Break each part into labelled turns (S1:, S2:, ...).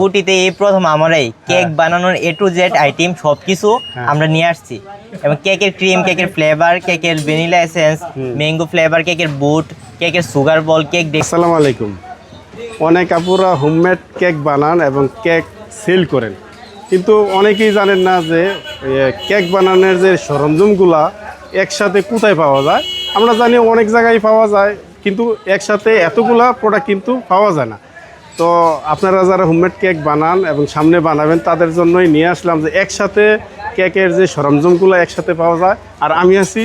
S1: কুটিতে এই প্রথম আমরাই কেক বানানোর এ টু জেড আইটেম সবকিছু
S2: হ্যাঁ।
S1: আমরা নিয়ে আসছি। এবং কেকের ক্রিম কেকের ফ্লেভার কেকের ভ্যানিলা এসেন্স ম্যাঙ্গো ফ্লেভার কেকের বুট কেকের সুগার বল কেক
S2: আসসালামু আলাইকুম। অনেক আপুরা হোমমেড কেক বানান এবং কেক সেল করেন। কিন্তু অনেকেই জানেন না যে কেক বানানোর যে সরঞ্জামগুলা একসাথে কোথায় পাওয়া যায়? আমরা জানি অনেক জায়গায় পাওয়া যায় কিন্তু একসাথে এতগুলা প্রোডাক্ট কিন্তু পাওয়া যায় না। তো আপনারা যারা হোমমেড কেক বানান এবং সামনে বানাবেন, তাদের জন্যই নিয়ে আসলাম যে একসাথে কেকের যে সরঞ্জামগুলো একসাথে পাওয়া যায়। আর আমি আছি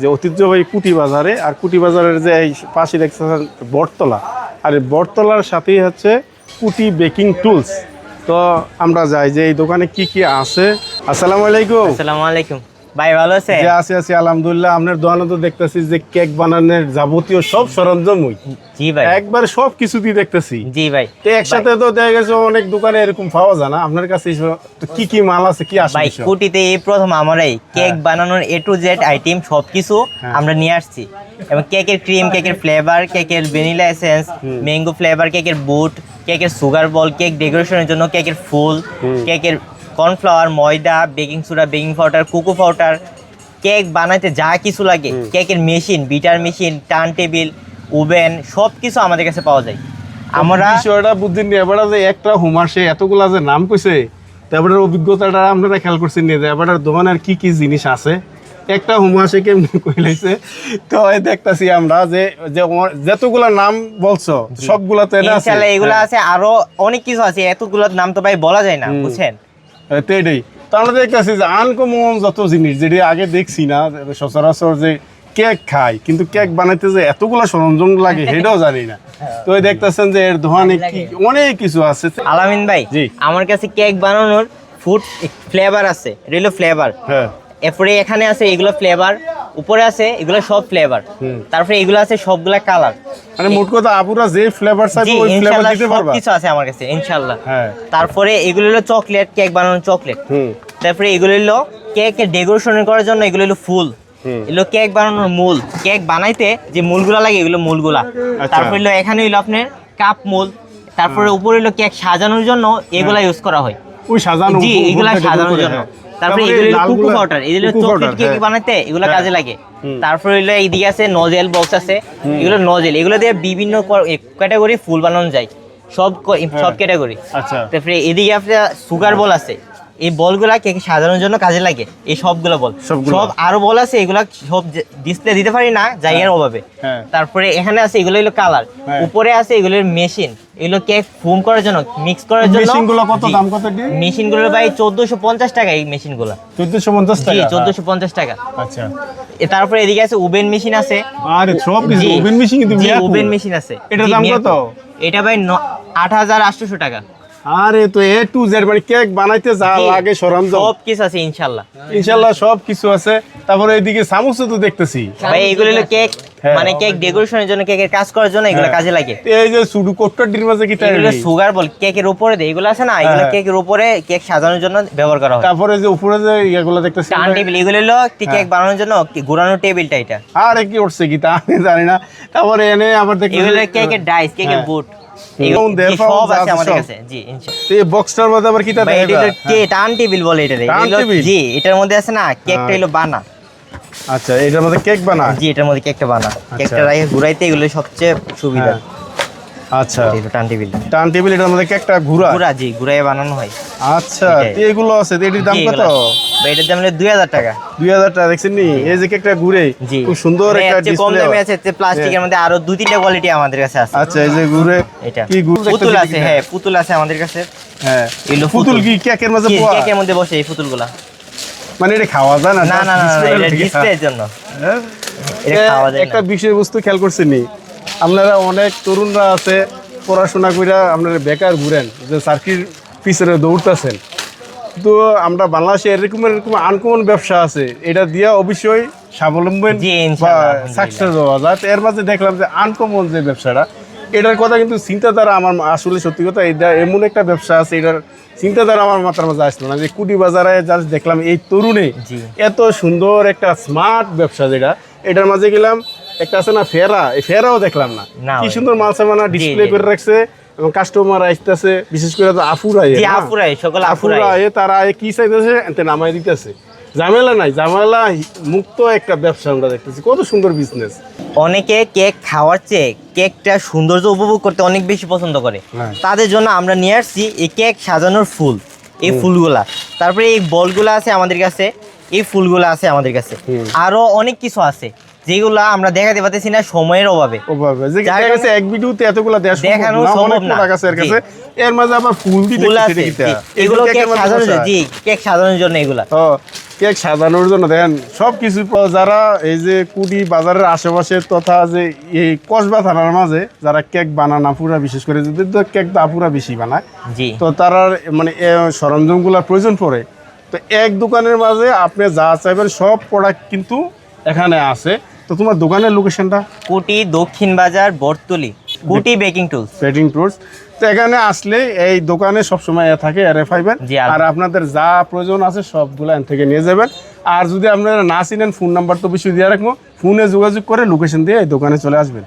S2: যে ঐতিহ্যবাহী কুটি বাজারে, আর কুটি বাজারের যে এই পাশে দেখতেছেন বটতলা। আর বটতলার সাথেই হচ্ছে কুটি বেকিং টুলস। তো আমরা যাই যে এই দোকানে কি কি আছে। আসসালামু আলাইকুম।
S1: আসসালামু আলাইকুম। ভাই ভালো আছে
S2: যে আছি আছি আলহামদুলিল্লাহ। আপনার দোকানে তো দেখতেছি যে কেক বানানোর যাবতীয় সব সরঞ্জামই।
S1: জি ভাই।
S2: একবার সব কিছুতেই দেখতেছি।
S1: জি ভাই।
S2: তো একসাথে তো দেখা গেছে অনেক দোকানে এরকম পাওয়া যায় না। আপনার কাছে তো কি কি মাল আছে কি আসে
S1: ভাই? কুটিতে এই প্রথম আমরাই কেক বানানোর এ টু জেড আইটেম সবকিছু
S2: হ্যাঁ।
S1: আমরা নিয়ে আসছি। এবং কেকের ক্রিম কেকের ফ্লেভার কেকের ভ্যানিলা এসেন্স ম্যাঙ্গো ফ্লেভার কেকের বুট কেকের সুগার বল কেক ডেকোরেশনের জন্য কেকের ফুল কেকের কর্নফ্লাওয়ার ময়দা baking soda baking powder cocoa powder cake বানাইতে যা কিছু লাগে কেকের machine beater machine turn table oven সব কিছু আমাদের কাছে পাওয়া যায়। আমরা
S2: বিষয়টা বুদ্ধি নিয়ে এবার যে একটা হুমাসে এতগুলা যে নাম কইছে তারপরে অভিজ্ঞতাটা আপনারা খেয়াল করছেন নিয়ে যে এবার দোকানের কি কি জিনিস আছে। একটা হুমাসে কেমনি কইলাইছে তো দেখতাছি আমরা যে যতগুলা নাম বলছো সবগুলা তো
S1: ইনশাআল্লাহ এগুলো
S2: হ্যাঁ,
S1: আছে আরও অনেক কিছু আছে এতগুলোর নাম তো ভাই বলা যায় না বুঝছেন?
S2: হ্যাঁ, তো আমরা দেখতেছি যে আনকমন যত জিনিস যেটি আগে দেখছি না সচরাচর যে কেক খাই কিন্তু কেক বানাইতে যে এতগুলা সরঞ্জাম লাগে সেটাও জানি না। তো দেখতেছেন যে এর ধোয়ানে কি অনেক কিছু আছে।
S1: আলামিন ভাই
S2: জি।
S1: আমার কাছে কেক বানানোর ফুড ফ্লেভার আছে রেলো ফ্লেভার
S2: হ্যাঁ।
S1: এরপরে এখানে আছে এগুলো ফ্লেভার উপরে আছে এগুলো সব ফ্লেভার। তারপরে এগুলো আছে সবগুলা কালার
S2: মানে মোট কথা আপুরা যে ফ্লেভার চাইবে ওই ফ্লেভার দিতে পারবা।
S1: কিছু আছে আমার কাছে ইনশাআল্লাহ
S2: হ্যাঁ।
S1: তারপরে এগুলো হলো চকলেট কেক বানানোর চকলেট
S2: হুম।
S1: তারপরে এগুলো হলো কেক ডেকোরেশন করার জন্য এগুলো হলো ফুল। এগুলো কেক বানানোর মূল। কেক বানাইতে যে মূলগুলা লাগে এগুলো মূলগুলা।
S2: আচ্ছা।
S1: তারপরে হলো এখানে হলো আপনার কাপ মূল। তারপরে উপরে হলো কেক সাজানোর জন্য এগুলা ইউজ করা হয়।
S2: ওই সাজানো
S1: জি এগুলা সাজানোর জন্য।
S2: হ্যাঁ।
S1: তারপরে এগুলো কুকু পাউডার এগুলো চকলেট কেক
S2: হ্যাঁ।
S1: বানাতে এগুলো
S2: হ্যাঁ।
S1: কাজে লাগে। তারপরে হলো এইদিকে আছে নজেল বক্স আছে। এগুলো নজেল। এগুলো দিয়ে বিভিন্ন ক্যাটাগরি ফুল বানানো যায়। সব সব ক্যাটাগরি
S2: আচ্ছা।
S1: তারপরে এদিকে আপনার সুগার বল আছে। এই বলগুলা কেক সাজানোর জন্য কাজে লাগে এই সবগুলো বল। সব আরও বল আছে এগুলা সব ডিসপ্লে দিতে পারি না জায়গার অভাবে।
S2: হ্যাঁ।
S1: তারপরে এখানে আছে এগুলো হলো কালার
S2: হ্যাঁ।
S1: উপরে আছে এগুলোর মেশিন এগুলো কেক ফোম করার জন্য মিক্স করার জন্য
S2: মেশিনগুলো কত দাম কত কি
S1: মেশিনগুলো ভাই চোদ্দশো পঞ্চাশ টাকা এই মেশিনগুলো
S2: চোদ্দশো পঞ্চাশ
S1: জি
S2: টাকা?
S1: চোদ্দশো পঞ্চাশ টাকা।
S2: আচ্ছা।
S1: তারপরে এদিকে আছে ওভেন মেশিন আছে।
S2: আরে সব কিছু ওভেন মেশিন কিন্তু
S1: ওভেন মেশিন আছে।
S2: এটার দাম কত?
S1: এটা ভাই আট হাজার আটশোশো টাকা।
S2: আরে তো এ টু জেড মানে কেক বানাইতে যা লাগে সরঞ্জাম।
S1: সব কিছু আছে ইনশাল্লাহ
S2: ইনশাল্লাহ সব কিছু আছে। তারপরে চামচও তো দেখতেছি।
S1: ভাই এগুলো হলো কেক
S2: হ্যাঁ।
S1: মানে কেক ডেকোরেশনের জন্য কেকের কাজ করার জন্য এগুলো
S2: হ্যাঁ।
S1: কাজে লাগে।
S2: এই যে শুধু কোট্টাটির মাঝে কি
S1: এগুলো সুগার বল কেকের উপরে দেয় এগুলো আছে না? এগুলো
S2: হ্যাঁ।
S1: কেকের উপরে কেক সাজানোর জন্য ব্যবহার করা হয়।
S2: তারপরে যে উপরে যে ইয়েগুলো দেখতেছি
S1: টার্ন টেবিল এগুলো হলো কেক
S2: হ্যাঁ।
S1: বানানোর জন্য কি- ঘোরানো টেবিলটা এটা।
S2: আরে কি উঠছে কি তা আমি জানি না। তারপরে এনে আবার দেখতেছি
S1: এগুলো কেকের ডাইস কেকের
S2: হ্যাঁ।
S1: বুট জি এটার মধ্যে আছে না কেকটা
S2: হ্যাঁ।
S1: হলো বানা
S2: আচ্ছা এটার মধ্যে কেক বানা
S1: জি এটার মধ্যে কেকটা বানা কেকটা রাখে ঘুরাইতে এগুলো সবচেয়ে সুবিধা।
S2: হ্যাঁ। আচ্ছা।
S1: টান টেবিল
S2: টান টেবিল এটার মধ্যে কেকটা ঘুরা
S1: ঘুরা জি ঘুরাই বানানো হয়।
S2: আচ্ছা এগুলো আছে এটির দাম কত?
S1: এটার দাম হলো দুই হাজার টাকা।
S2: দুই হাজার টাকা দেখছেন নি? এই যে কেকটা ঘুরে খুব সুন্দর একটা
S1: কম দামে আছে প্লাস্টিকের মধ্যে আরও দুই তিনটা কোয়ালিটি আমাদের কাছে আছে।
S2: আচ্ছা এই যে ঘুরে
S1: এটা।
S2: কি
S1: পুতুল আছে হ্যাঁ পুতুল আছে আমাদের কাছে।
S2: হ্যাঁ।
S1: এগুলো
S2: পুতুল। কি কেকের মাঝে?
S1: কেকের মধ্যে বসে এই পুতুলগুলা।
S2: মানে এটা খাওয়া যায় না
S1: না না না এটা ডিসপ্লের জন্য।
S2: হ্যাঁ?
S1: এটা খাওয়া যায়
S2: একটা বিষয়বস্তু খেয়াল করছেন নি? আপনারা অনেক তরুণরা আছে পড়াশোনা কইরা আপনারা বেকার ঘুরেন যে সার্কিট পিছনে দৌড়তেছেন। তো আমরা বাংলাদেশে এরকম এরকম আনকমন ব্যবসা আছে। এটা দিয়া অবশ্যই স্বাবলম্বী
S1: জি,
S2: বা সাকসেস হওয়া যায়। তো এর মাঝে দেখলাম যে আনকমন যে ব্যবসাটা এটার কথা কিন্তু চিন্তাধারা আমার আসলে সত্যি কথা এটা এমন একটা ব্যবসা আছে এটার চিন্তাধারা আমার মাথার মাঝে আসলো না। যে কুটি বাজারে জাস্ট দেখলাম এই তরুণে এত সুন্দর একটা স্মার্ট ব্যবসা যেটা এটার মাঝে গেলাম একটা আছে না ফেরা এই ফেরাও দেখলাম না।
S1: না
S2: কি সুন্দর মাল সামানা ডিসপ্লে করে রাখছে। এবং কাস্টমার আসতেছে বিশেষ করে তো আফুরা
S1: জি আফুরাই সকল
S2: আফুরা তারা কি চাইতেছে? এতে নামাই দিতেছে। ঝামেলা নাই ঝামেলা মুক্ত একটা ব্যবসা আমরা দেখতেছি। কত সুন্দর বিজনেস
S1: অনেকে কেক খাওয়ার চেয়ে কেকটা সৌন্দর্য উপভোগ করতে অনেক বেশি পছন্দ করে।
S2: হ্যাঁ।
S1: তাদের জন্য আমরা নিয়ে আসছি এই কেক সাজানোর ফুল এই ফুলগুলা। তারপরে এই বলগুলো আছে আমাদের কাছে এই ফুলগুলো আছে আমাদের কাছে। আরও অনেক কিছু আছে। যেগুলো আমরা দেখাতে পারতেছি না সময়ের অভাবে।
S2: যে এক ভিডিওতে এতগুলা
S1: দেখানো সম্ভব না।
S2: এর কাছে। এর মাঝে আবার ফুল দিতে।
S1: এগুলো কেক সাজানোর জন্য জি কেক সাজানোর জন্য এগুলা।
S2: কেক সাজানোর জন্য দেখেন সব কিছু যারা এই যে কুড়ি বাজারের আশেপাশে তথা যে এই কসবা থানার মাঝে যারা কেক বানান আপুরা বিশেষ করে যদি কেক তো আপুরা বেশি বানায় তো তারা মানে সরঞ্জামগুলোর প্রয়োজন পড়ে। তো এক দোকানের মাঝে আপনি যা চাইবেন সব প্রোডাক্ট কিন্তু এখানে আছে। তো তোমার দোকানের লোকেশনটা
S1: কুটি দক্ষিণ বাজার বর্তলি কুটি বেকিং টুলস
S2: বেকিং টুলস তো এখানে আসলে এই দোকানে সবসময় এ থাকে আর ফাইবেন
S1: জি,
S2: আর- আপনাদের যা প্রয়োজন আছে সবগুলো এখান থেকে নিয়ে যাবেন। আর যদি আপনারা না চিনেন ফোন নাম্বার তো বেশি দিয়ে রাখব। ফোনে যোগাযোগ করে লোকেশন দিয়ে এই দোকানে চলে আসবেন।